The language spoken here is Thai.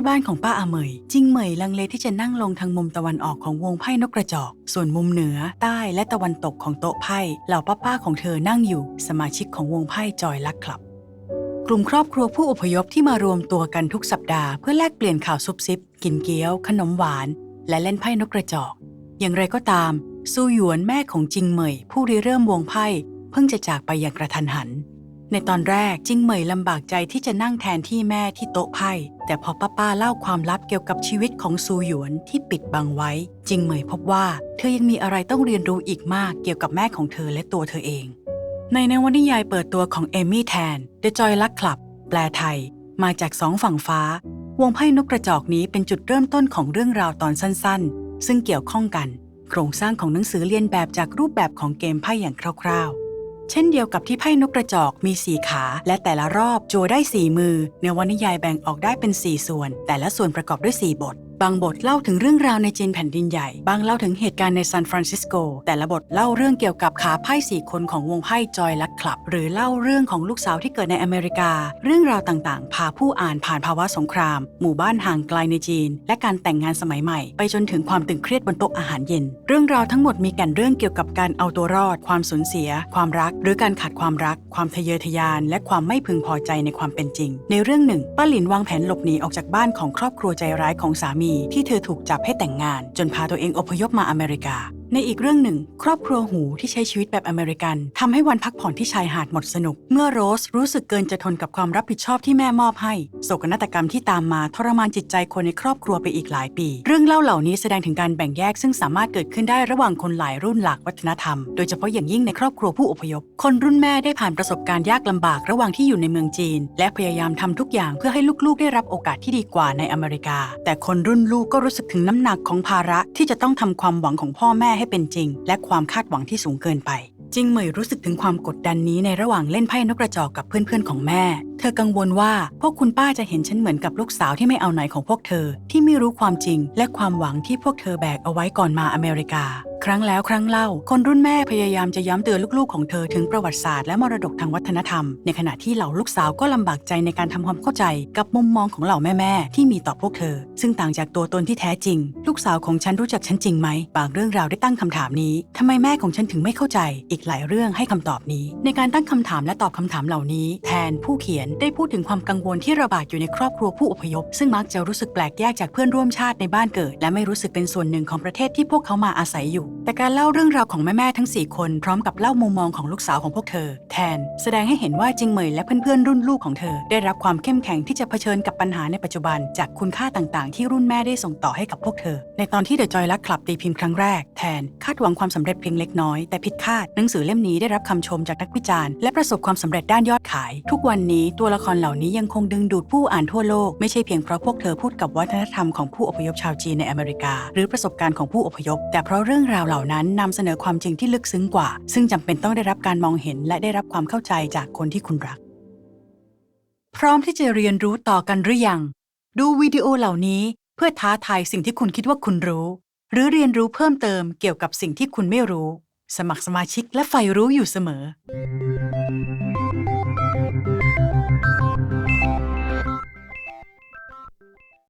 ที่บ้านของป้าอาเหมย จิงเหมยลังเลที่จะนั่งลงทางมุมตะวันออกของวงไพ่นกกระจอก ส่วนมุมเหนือ ใต้และตะวันตกของโต๊ะไพ่เหล่าป้าๆของเธอนั่งอยู่ สมาชิกของวงไพ่จอยลักคลับ กลุ่มครอบครัวผู้อพยพที่มารวมตัวกันทุกสัปดาห์เพื่อแลกเปลี่ยนข่าวซุบซิบ กินเกี๊ยว ขนมหวาน และเล่นไพ่นกกระจอก อย่างไรก็ตามซูหยวนแม่ของจิงเหมย ผู้ริเริ่มวงไพ่เพิ่งจะจากไปอย่างกระทันหัน ในตอนแรกจิงเหมยลำบากใจที่จะนั่งแทนที่แม่ที่โต๊ะไพ่แต่พอป้าป้าๆเล่าความลับเกี่ยวกับชีวิตของซูหยวนที่ปิดบังไว้ จิงเหมยพบว่าเธอยังมีอะไรต้องเรียนรู้อีกมากเกี่ยวกับแม่ของเธอและตัวเธอเอง ในนวนิยายเปิดตัวของเอมี่แทน The Joy Luck Club แปลไทย มาจากสองฝั่งฟ้า วงไพ่นกกระจอกนี้เป็นจุดเริ่มต้นของเรื่องราวตอนสั้นๆ ซึ่งเกี่ยวข้องกัน โครงสร้างของหนังสือเรียนแบบจากรูปแบบของเกมไพ่อย่างคร่าวๆ เช่นเดียวกับที่ไพ่นกกระจอกมีสีขา และแต่ละรอบจัวได้สี่มือ ในวรรณยายแบ่งออกได้เป็น 4 ส่วน แต่ละส่วนประกอบด้วย 4 บท บางบทเล่าถึงเรื่องราวในจีนแผ่นดินใหญ่ บางเล่าถึงเหตุการณ์ในซานฟรานซิสโก แต่ละบทเล่าเรื่องเกี่ยวกับขาไพ่สี่คนของวงไพ่จอยลักคลับ หรือเล่าเรื่องของลูกสาวที่เกิดในอเมริกา เรื่องราวต่างๆ พาผู้อ่านผ่านภาวะสงคราม หมู่บ้านห่างไกลในจีน และการแต่งงานสมัยใหม่ ไปจนถึงความตึงเครียดบนโต๊ะอาหารเย็น เรื่องราวทั้งหมดมีแก่นเรื่องเกี่ยวกับการเอาตัวรอด ความสูญเสีย ความรัก หรือการขาดความรัก ความทะเยอทะยาน และความไม่พึงพอใจในความเป็นจริง ในเรื่องหนึ่งป้าหลินวางแผนหลบหนีออกจากบ้านของครอบครัวใจร้ายของสามีที่เธอถูกจับให้แต่งงาน จนพาตัวเองอพยพมาอเมริกา ในอีกเรื่องหนึ่ง ครอบครัวหูที่ใช้ชีวิตแบบอเมริกันทำให้วันพักผ่อนที่ชายหาดหมดสนุก เมื่อโรสรู้สึกเกินจะทนกับความรับผิดชอบที่แม่มอบให้ โศกนาฏกรรมที่ตามมาทรมานจิตใจคนในครอบครัวไปอีกหลายปี เรื่องเล่าเหล่านี้แสดงถึงการแบ่งแยกซึ่งสามารถเกิดขึ้นได้ระหว่างคนหลายรุ่นหลากวัฒนธรรม โดยเฉพาะอย่างยิ่งในครอบครัวผู้อพยพ คนรุ่นแม่ได้ผ่านประสบการณ์ยากลำบากระหว่างที่อยู่ในเมืองจีน และพยายามทำทุกอย่างเพื่อให้ลูกๆ ได้รับโอกาสที่ดีกว่าในอเมริกา แต่คนรุ่นลูกก็รู้สึกถึงน้ำหนักของภาระที่จะต้องทำความหวังของพ่อแม่ให้เป็นจริง และความคาดหวังที่สูงเกินไปจิงเหมยรู้สึกถึงความกดดันนี้ในระหว่างเล่นไพ่นกกระจอกกับเพื่อนๆของแม่ เธอกังวลว่าพวกคุณป้าจะเห็นฉันเหมือนกับลูกสาวที่ไม่เอาไหนของพวกเธอ ที่ไม่รู้ความจริงและความหวังที่พวกเธอแบกเอาไว้ก่อนมาอเมริกา ครั้งแล้วครั้งเล่า คนรุ่นแม่พยายามจะย้ำเตือนลูกๆของเธอถึงประวัติศาสตร์และมรดกทางวัฒนธรรม ในขณะที่เหล่าลูกสาวก็ลำบากใจในการทำความเข้าใจ กับมุมมองของเหล่าแม่ๆที่มีต่อพวกเธอ ซึ่งต่างจากตัวตนที่แท้จริง ลูกสาวของฉันรู้จักฉันจริงไหมบางเรื่องราวได้ตั้งคำถามนี้ทำไมแม่ของฉันถึงไม่เข้าใจ อีกหลายเรื่องให้คำตอบนี้ ในการตั้งคำถามและตอบคำถามเหล่านี้ แทนผู้เขียนได้พูดถึงความกังวลที่ระบาดอยู่ในครอบครัวผู้อพยพ ซึ่งมักจะรู้สึกแปลกแยกจากเพื่อนร่วมชาติในบ้านเกิด และไม่รู้สึกเป็นส่วนหนึ่งของประเทศที่พวกเขามาอาศัยอยู่แต่การเล่าเรื่องราวของแม่ ๆ ทั้ง 4 คนพร้อมกับเล่ามุมมองของลูกสาวของพวกเธอ แทนแสดงให้เห็นว่าจิงเหมยและเพื่อน ๆ รุ่นลูกของเธอ ได้รับความเข้มแข็งที่จะเผชิญกับปัญหาในปัจจุบัน จากคุณค่าต่างๆ ที่รุ่นแม่ได้ส่งต่อให้กับพวกเธอ ในตอนที่เดอะจอยลักคลับตีพิมพ์ครั้งแรกแทนคาดหวังความสำเร็จเพียงเล็กน้อยแต่ผิดคาดหนังสือเล่มนี้ได้รับคำชมจากนักวิจารณ์และประสบความสำเร็จด้านยอดขาย ทุกวันนี้ตัวละครเหล่านี้ยังคงดึงดูดผู้อ่านทั่วโลกไม่ใช่เพียงเพราะพวกเธอพูดกับวัฒนธรรมของผู้อพยพชาวจีนในอเมริกา หรือประสบการณ์ของผู้อพยพ แต่เพราะเรื่องราวเหล่านั้นนำเสนอความจริงที่ลึกซึ้งกว่า ซึ่งจำเป็นต้องได้รับการมองเห็นและได้รับความเข้าใจจากคนที่คุณรัก พร้อมที่จะเรียนรู้ต่อกันหรือยัง ดูวิดีโอเหล่านี้เพื่อท้าทายสิ่งที่คุณคิดว่าคุณรู้ หรือเรียนรู้เพิ่มเติมเกี่ยวกับสิ่งที่คุณไม่รู้ สมัครสมาชิกและใฝ่รู้อยู่เสมอ